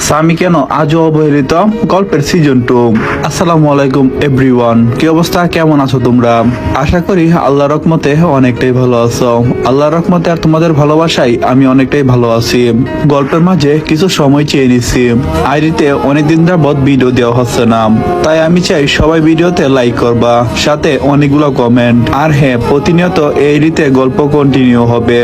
স্বামী কেন আজও অবহেলিত? গল্পের সিজন টু আসসালামু আলাইকুম এভরিওয়ান কি অবস্থা? কেমন আছো তোমরা? আশা করি আল্লাহ রকমতে অনেকটাই ভালো আছো। আল্লাহ রকমতে আর তোমাদের ভালোবাসাই আমি অনেকটাই ভালো আছি। গল্পের মাঝে কিছু সময় চেয়ে নিছি। আইডিতে অনেকদিন যাবৎ ভিডিও দেওয়া হচ্ছে না। তাই আমি চাই সবাই ভিডিওতে লাইক করবা, সাথে অনেকগুলো কমেন্ট আর হ্যাঁ প্রতিনিয়ত এই রীতে গল্প কন্টিনিউ হবে।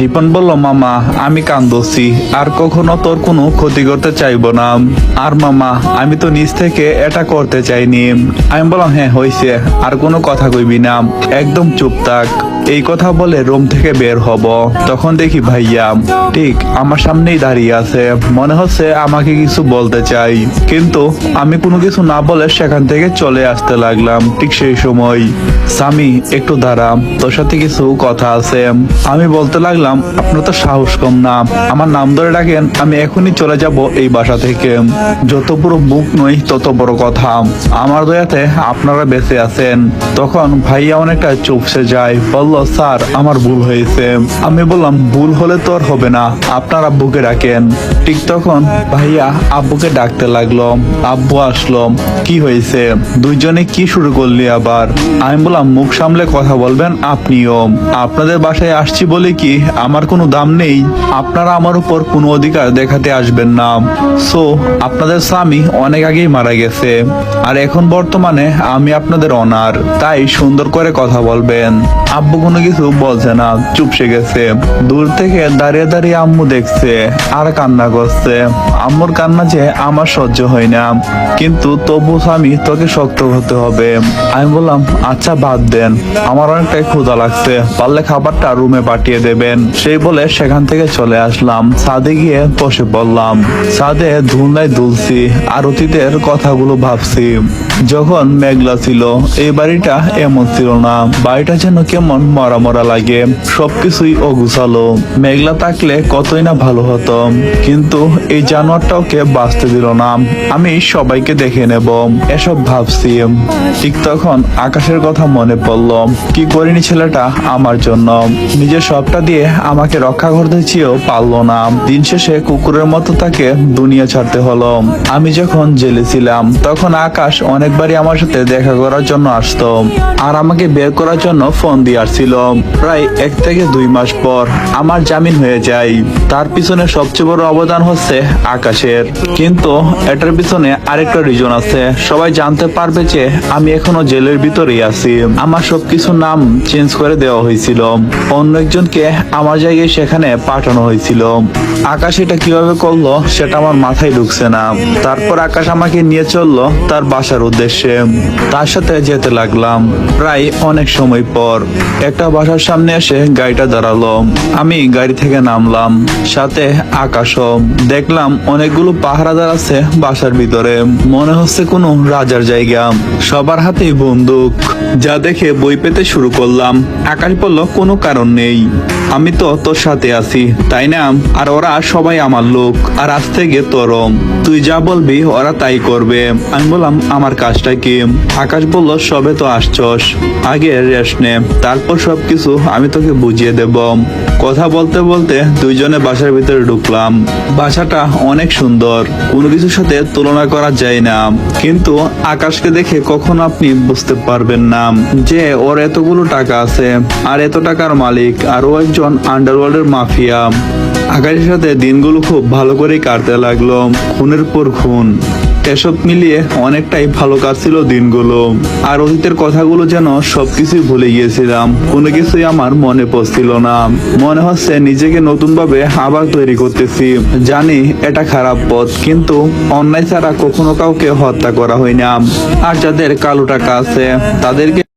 রিপন বলল, মামা, আমি কান্দছি। আর কখনো তোর কোনো ক্ষতি করতে চাইব না। আর মামা, আমি তো নিজ থেকে এটা করতে চাইনি। আমি বললাম হ্যাঁ হয়েছে আর কোনো কথা কইবি না। একদম চুপ থাক। এই কথা বলে রুম থেকে বের হব। তখন দেখি ভাইয়া, ঠিক, আমার সামনেই দাঁড়িয়ে আছে। মনে হচ্ছে আমাকে কিছু বলতে চাই। কিন্তু আমি কোনো কিছু না বলে সেখান থেকে চলে আসতে লাগলাম, ঠিক সেই সময়। স্বামী, একটু দাঁড়া। তোর সাথে কিছু কথা আছে। আমি বলতে লাগলাম, আপনার তো সাহস কম না। আমার নাম ধরে ডাকেন, আমি এখনই চলে যাব এই বাসা থেকে, যত বড় বুক নই, তত বড় কথা। আমার দয়াতে আপনারা বেঁচে আছেন। তখন ভাইয়া অনেকটা চুপসে যায়। বলল, স্যার, আমার ভুল হয়েছে। আমি বললাম, ভুল হলে তো আর হবে না। আপনার আব্বুকে ডাকেন। ঠিক তখন ভাইয়া আব্বুকে ডাকতে লাগল। আব্বু আসলো, কি হয়েছে? দুইজনে কি শুরু করলি আবার? আমি বললাম, মুখ সামলে কথা বলবেন আপনিও। আপনাদের বাসায় আসছি বলে কি আমার কোনো দাম নেই? আপনারা আমার উপর কোনো অধিকার দেখাতে আসবেন না। সো আপনাদের স্বামী অনেক আগেই মারা গেছে। আর এখন বর্তমানে আমি আপনাদের অনার। তাই সুন্দর করে কথা বলবেন। আব্বু কোনো কিছু বলছে না, চুপসে গেছে। দূর থেকে দাঁড়িয়ে দাঁড়িয়ে আম্মু দেখছে আর কান্না করছে। আম্মুর কান্না যে আমার সহ্য হয় না। কিন্তু তবু স্বামী তোকে শক্ত হতে হবে। আমি বললাম আচ্ছা বাদ দেন। আমার অনেকটাই ক্ষুধা লাগছে। পারলে খাবারটা রুমে পাঠিয়ে দেবেন। সেই বলে সেখান থেকে চলে আসলাম। ছাদে গিয়ে বসে পড়লাম। ছাদে ধুলাই দুলছি আর অতীতের কথাগুলো ভাবছি। যখন মেঘলা ছিল, এই বাড়িটা এমন ছিল না। বাড়িটা যেন কেমন মরা মরা লাগে। সবকিছুই অগুছালো। মেঘলা থাকলে কতই না ভালো হতো। কিন্তু এই জানোয়ারটা ওকে বাঁচতে দিল না। আমি সবাইকে দেখে নেব। এসব ভাবছি। ঠিক তখন আকাশের কথা মনে পড়ল। কি করিনি ছেলেটা আমার জন্য? নিজের সবটা দিয়ে আমাকে রক্ষা করতে চেয়েও পারল না। দিন শেষে কুকুরের মতো তাকে দুনিয়া ছাড়তে হলো। আমি যখন জেলে ছিলাম, তখন আকাশ অনেকবারই আমার সাথে দেখা করার জন্য আসতো। আর আমাকে বের করার জন্য ফোন দিয়ে আসছিল প্রায় এক থেকে দুই মাস পর আমার জামিন হয়ে যায়। তার পিছনে সবচেয়ে বড় অবদান হচ্ছে আকাশের। কিন্তু এটার পিছনে আরেকটা রিজন আছে। সবাই জানতে পারবে যে আমি এখনও জেলের ভিতরেই আছি। আমার সবকিছু নাম চেঞ্জ করে দেওয়া হয়েছিল। অন্য একজনকে আমার জায়গায় সেখানে পাঠানো হয়েছিল। আকাশ এটা কীভাবে করল সেটা আমার মাথায় ঢুকছে না। তারপর আকাশ আমাকে নিয়ে চলল তার বাসার উদ্দেশ্যে। তার সাথে যেতে লাগলাম প্রায় অনেক সময় পর। একটা বাসার সামনে এসে গাড়িটা দাঁড়াল। আমি গাড়ি থেকে নামলাম, সাথে আকাশও। দেখলাম অনেকগুলো পাহারাদার আছে বাসার ভিতরে। মনে হচ্ছে কোনো রাজার জায়গা। সবার হাতেই বন্দুক। যা দেখে বই পেতে শুরু করলাম। আকাশ বলল, কোনো কারণ নেই। আমি তো তোর সাথে আছি, তাই না? আর ওরা সবাই আমার লোক। আর আজ থেকে তোরম তুই যা বলবি, ওরা তাই করবে। আমি বললাম, আমার কাজটা কি? আকাশ বলল, সবে তো আসছস। আগে রেস্ট নে। তারপর সবকিছু আমি তোকে বুঝিয়ে দেব। কথা বলতে বলতে দুইজনে বাসার ভিতরে ঢুকলাম। বাসাটা অনেক সুন্দর। কোনো কিছুর সাথে তুলনা করা যায় না। কিন্তু আকাশকে দেখে কখনো আপনি বুঝতে পারবেন না যে ওর এতগুলো টাকা আছে আর এত টাকার মালিক আর ও একজন আন্ডারওয়ার্ল্ডের মাফিয়া। আকাশের সাথে দিনগুলো খুব ভালো করেই কাটতে লাগল। খুনের পর খুন। এসব মিলিয়ে অনেকটাই ভালো কাটছিল দিনগুলো। আর অতীতের কথাগুলো যেন সবকিছুই ভুলে গিয়েছিলাম। কোনো কিছুই আমার মনে পড়ছিল না। মনে হচ্ছে নিজেকে নতুন ভাবে আবার তৈরি করতেছি। জানি এটা খারাপ পথ, কিন্তু অন্যায় ছাড়া কখনো কাউকে হত্যা করা হয় না। আর যাদের কালো টাকা আছে, তাদেরকে